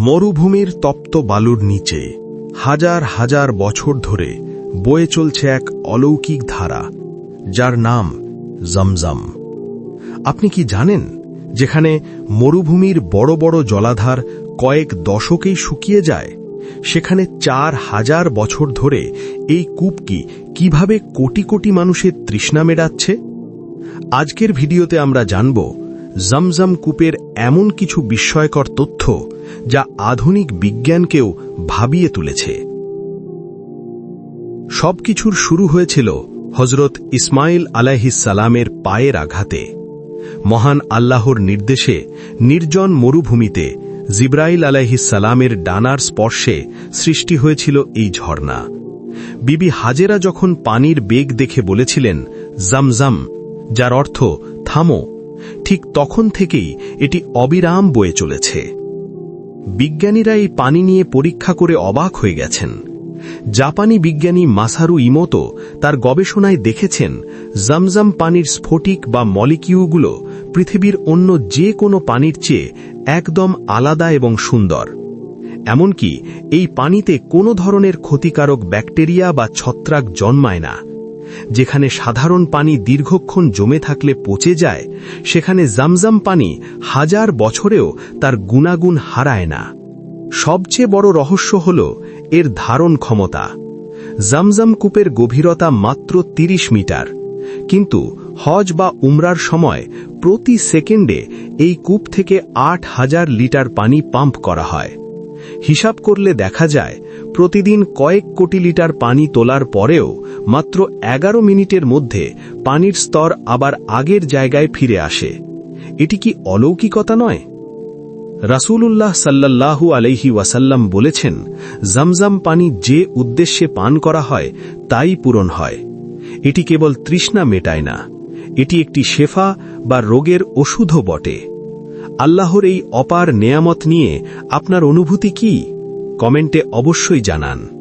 মরুভূমির তপ্ত বালুর নিচে হাজার হাজার বছর ধরে বয়ে চলছে এক অলৌকিক ধারা, যার নাম জমজম। আপনি কি জানেন যেখানে মরুভূমির বড় বড় জলাধার কয়েক দশকেই শুকিয়ে যায়? সেখানে চার হাজার বছর ধরে এই কূপটি কীভাবে কোটি কোটি মানুষের তৃষ্ণা মেটাচ্ছে? আজকের ভিডিওতে আমরা জানব জমজম কূপের এমন কিছু বিস্ময়কর তথ্য যা আধুনিক বিজ্ঞানকেও ভাবিয়ে তুলেছে। সবকিছুর শুরু হয়েছিল হজরত ইসমাইল আলাহিসালামের পায়ের আঘাতে। মহান আল্লাহর নির্দেশে নির্জন মরুভূমিতে জিব্রাইল আলাহিসালামের ডানার স্পর্শে সৃষ্টি হয়েছিল এই ঝর্ণা। বিবি হাজেরা যখন পানির বেগ দেখে বলেছিলেন, জামজাম যার অর্থ থামো ঠিক তখন থেকেই এটি অবিরাম বয়ে চলেছে। বিজ্ঞানীরা এই পানি নিয়ে পরীক্ষা করে অবাক হয়ে গেছেন। জাপানি বিজ্ঞানী মাসারু ইমোতো তার গবেষণায় দেখেছেন, জমজম পানির স্ফটিক বা মলিকিউগুলো পৃথিবীর অন্য যে কোনো পানির চেয়ে একদম আলাদা এবং সুন্দর। এমনকি এই পানিতে কোনো ধরনের ক্ষতিকারক ব্যাকটেরিয়া বা ছত্রাক জন্মায় না। যেখানে সাধারণ পানি দীর্ঘক্ষণ জমে থাকলে পচে যায়, সেখানে জামজাম পানি হাজার বছরেও তার গুণাগুণ হারায় না। সবচেয়ে বড় রহস্য হল এর ধারণ ক্ষমতা। জামজাম কূপের গভীরতা মাত্র ৩০ মিটার। কিন্তু হজ বা উমরার সময় প্রতি সেকেন্ডে এই কূপ থেকে আট হাজার লিটার পানি পাম্প করা হয়। হিসাব করলে দেখা যায়, প্রতিদিন কয়েক কোটি লিটার পানি তোলার পরেও মাত্র এগারো মিনিটের মধ্যে পানির স্তর আবার আগের জায়গায় ফিরে আসে। এটি কি অলৌকিকতা নয়? রাসূলুল্লাহ সাল্লাল্লাহু আলাইহি ওয়াসাল্লাম বলেছেন, জমজম পানি যে উদ্দেশ্যে পান করা হয়, তাই পূরণ হয়। এটি কেবল তৃষ্ণা মেটায় না। এটি একটি শেফা বা রোগের ওষুধও বটে। আল্লাহর এই অপার নেয়ামত নিয়ে আপনার অনুভূতি কি? কমেন্টে অবশ্যই জানান।